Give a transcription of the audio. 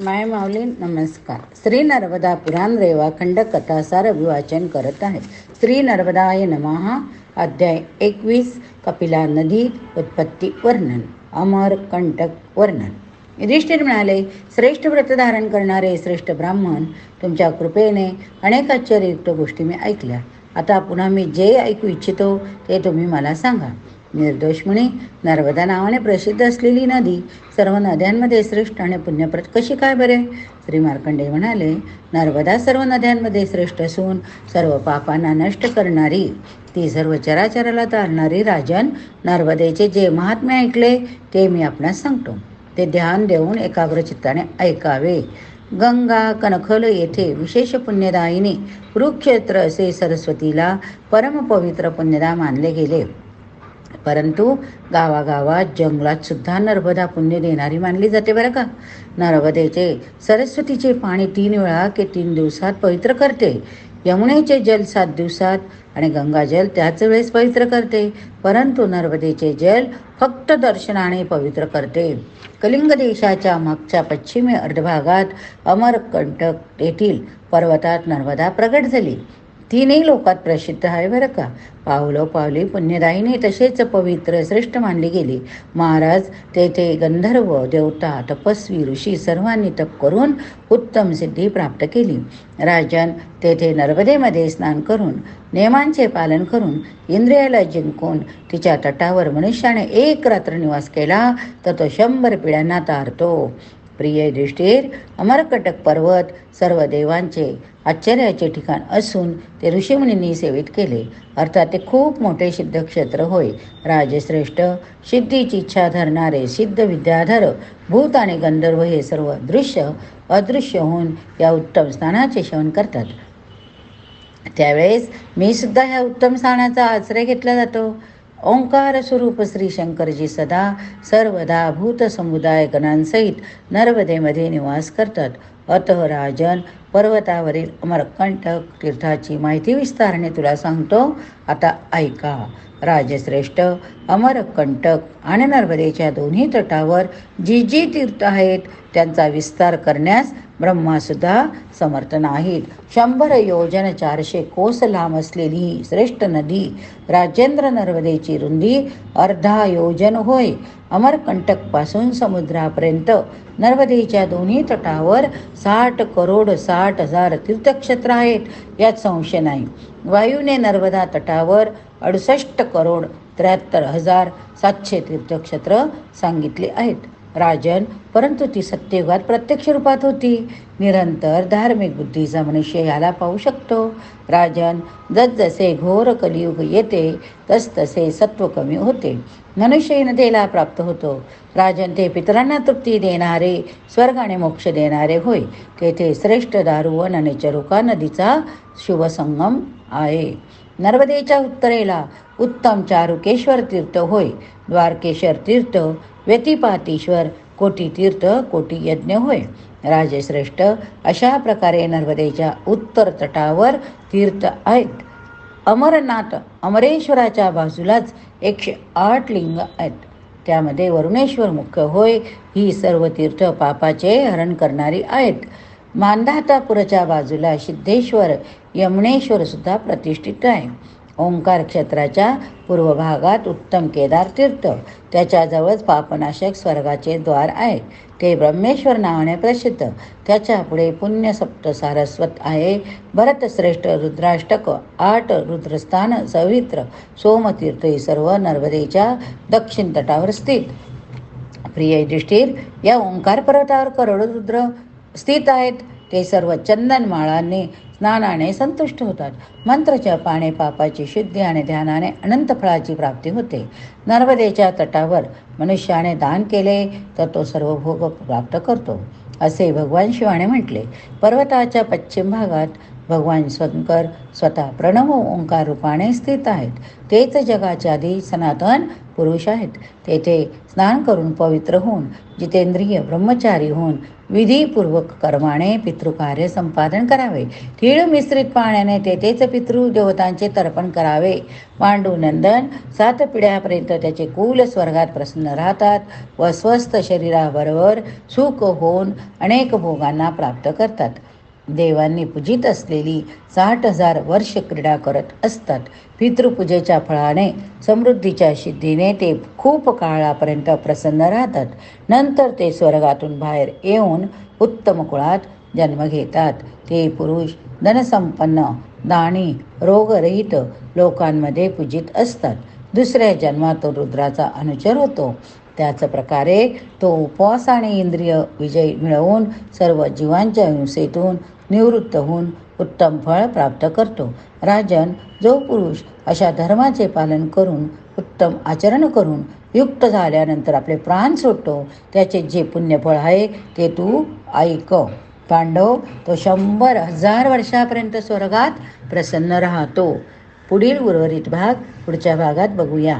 माय माऊली नमस्कार. श्री नर्मदा पुराण रेवा खंड कथासार अभिवाचन करत आहे श्री नर्मदाय नमहा अध्याय एकवीस कपिला नदी उत्पत्ती वर्णन. अमर कंटक वर्णन. युधिष्ठिर म्हणाले श्रेष्ठ व्रत धारण करणारे श्रेष्ठ ब्राह्मण तुमच्या कृपेने अनेक आश्चर्ययुक्त गोष्टी मी ऐकल्या. आता पुन्हा मी जे ऐकू इच्छितो ते तुम्ही मला सांगा. निर्दोष म्हणे नर्मदा नावाने प्रसिद्ध असलेली नदी सर्व नद्यांमध्ये श्रेष्ठ आणि पुण्यप्रद कशी काय बरे? श्री मार्कंडे म्हणाले नर्मदा सर्व नद्यांमध्ये श्रेष्ठ असून सर्व पापांना नष्ट करणारी ती सर्व चराचराला तारणारी राजन नर्मदेचे जे महात्म्य ऐकले ते मी आपणास सांगतो. ते ध्यान देऊन एकाग्र चित्ताने ऐकावे. गंगा कनखल येथे विशेष पुण्यदायिनी कुरुक्षेत्र असे सरस्वतीला परमपवित्र पुण्यदा मानले गेले. परंतु गावागावात जंगलात सुद्धा नर्मदा पुण्य देणारी मानली जाते बरं का. नर्मदेचे सरस्वतीचे पाणी तीन वेळा की तीन दिवसात पवित्र करते. यमुनेचे जल सात दिवसात आणि गंगाजल त्याच वेळेस पवित्र करते. परंतु नर्मदेचे जल फक्त दर्शनाने पवित्र करते. कलिंग देशाच्या मागच्या पश्चिमी अर्धभागात अमरकंटक येथील पर्वतात नर्मदा प्रगट झाली. तीनही लोकात प्रसिद्ध आहे बरं का? पावलो पावली पुण्यदायीने तसेच पवित्र श्रेष्ठ मानली गेली. महाराज तेथे गंधर्व देवता तपस्वी ऋषी सर्वांनी तप करून उत्तम सिद्धी प्राप्त केली. राजन तेथे नर्मदेमध्ये स्नान करून नियमांचे पालन करून इंद्रियाला जिंकून तिच्या तटावर मनुष्याने एक रात्र निवास केला तर तो शंभर पिढ्यांना तारतो. प्रिय युधिष्ठिर अमरकटक पर्वत सर्व देवांचे आश्चर्याचे ठिकाण असून ते ऋषीमुनींनी सेवित केले. अर्थात ते खूप मोठे सिद्धक्षेत्र होय. राजश्रेष्ठ सिद्धीची इच्छा धरणारे सिद्ध विद्याधर भूत आणि गंधर्व हे सर्व दृश्य अदृश्य होऊन या उत्तम स्थानाचे सेवन करतात. त्यावेळेस मी सुद्धा ह्या उत्तम स्थानाचा आश्रय घेतला जातो. ओंकार स्वरूप श्री शंकरजी सदा सर्वदा भूत समुदाय गणांसहित नर्मदेमध्ये निवास करतात. अतः राजन पर्वतावरील अमरकंटक तीर्थाची माहिती विस्ताराने तुला सांगतो. आता ऐका. राजश्रेष्ठ अमरकंटक आणि नर्मदेच्या दोन्ही तटावर जी जी तीर्थ आहेत त्यांचा विस्तार करण्यास ब्रह्मासुद्धा समर्थ नाहीत. शंभर योजन चारशे कोस लांब असलेली ही श्रेष्ठ नदी राजेंद्र नर्मदेची रुंदी अर्धा योजन होय. अमरकंटकपासून समुद्रापर्यंत नर्मदेच्या दोन्ही तटावर साठ करोड साठ हजार तीर्थक्षेत्र आहेत. यात संशय नाही. वायूने नर्मदा तटावर अडुसष्ट करोड त्र्याहत्तर हजार सातशे तीर्थक्षेत्र सांगितले आहेत. राजन परंतु ती सत्ययुगात प्रत्यक्ष रूपात होती. निरंतर धार्मिक बुद्धीचा मनुष्य याला पाहू शकतो. राजन जसजसे घोर कलियुग येते तसतसे सत्व कमी होते. मनुष्यहीनतेला प्राप्त होतो. राजन ते पितरांना तृप्ती देणारे स्वर्ग आणि मोक्ष देणारे होय. तेथे श्रेष्ठ दारू आणि चरुका नदीचा शुभसंगम आहे. नर्मदेच्या उत्तरेला उत्तम चारुकेश्वर तीर्थ होय. द्वारकेश्वर तीर्थ व्यतिपातीश्वर कोटी तीर्थ कोटी यज्ञ होय. राजश्रेष्ठ अशा प्रकारे नर्मदेच्या उत्तर तटावर तीर्थ आहेत. अमरनाथ अमरेश्वराच्या बाजूलाच एकशे आठ लिंग आहेत. त्यामध्ये वरुणेश्वर मुख्य होय. ही सर्व तीर्थ पापाचे हरण करणारी आहेत. मांधातापुराच्या बाजूला सिद्धेश्वर यमुनेश्वर सुद्धा प्रतिष्ठित आहे. ओंकार क्षेत्राच्या पूर्व भागात उत्तम केदार तीर्थ त्याच्याजवळच पापनाशक स्वर्गाचे द्वार आहे. ते ब्रह्मेश्वर नावाने प्रसिद्ध. त्याच्या पुढे पुण्य सप्त सारस्वत आहे. भरतश्रेष्ठ रुद्राष्टक आठ रुद्रस्थान सवित्र सोमतीर्थ हे सर्व नर्मदेच्या दक्षिण तटावर स्थित. प्रिय युधिष्ठिर या ओंकार पर्वतावर करोड रुद्र स्थित आहेत. ते सर्व चंदनमाळांनी स्नानाने संतुष्ट होतात. मंत्र पाने पापाची शुद्धी आणि ध्यानाने अनंत फळाची प्राप्ती होते. नर्मदेच्या तटावर मनुष्याने दान केले तर तो सर्व भोग प्राप्त करतो. असे भगवान शिवाने म्हटले. पर्वताच्या पश्चिम भागात भगवान शंकर स्वतः प्रणव ओंकार रूपाने स्थित आहेत. तेच जगाचे आधी सनातन पुरुष आहेत. तेथे स्नान करून पवित्र होऊन जितेंद्रिय ब्रह्मचारी होऊन विधीपूर्वक कर्माने पितृकार्य संपादन करावे. तीळ मिश्रित पाण्याने तेथेच पितृ देवतांचे तर्पण करावे. पांडुनंदन सात पिढ्यापर्यंत त्याचे कुल स्वर्गात प्रसन्न राहतात व स्वस्थ शरीराबरोबर सुख होऊन अनेक भोगांना प्राप्त करतात. देवांनी पूजित असलेली साठ हजार वर्ष क्रीडा करत असतात. पितृपूजेच्या फळाने समृद्धीच्या सिद्धीने ते खूप काळापर्यंत प्रसन्न राहतात. नंतर ते स्वर्गातून बाहेर येऊन उत्तम कुळात जन्म घेतात. ते पुरुष धनसंपन्न दाणी रोगरहित लोकांमध्ये पूजित असतात. दुसऱ्या जन्मात रुद्राचा अनुचर होतो. त्याच प्रकारे तो उपवास आणि इंद्रिय विजय मिळवून सर्व जीवांच्या हिंसेतून निवृत्त होऊन उत्तम फळ प्राप्त करतो. राजन जो पुरुष अशा धर्माचे पालन करून उत्तम आचरण करून युक्त झाल्यानंतर आपले प्राण सोडतो त्याचे जे पुण्यफळ आहे ते तू ऐक. पांडव तो शंभर हजार वर्षापर्यंत स्वर्गात प्रसन्न राहतो. पुढील उर्वरित भाग पुढच्या भागात बघूया.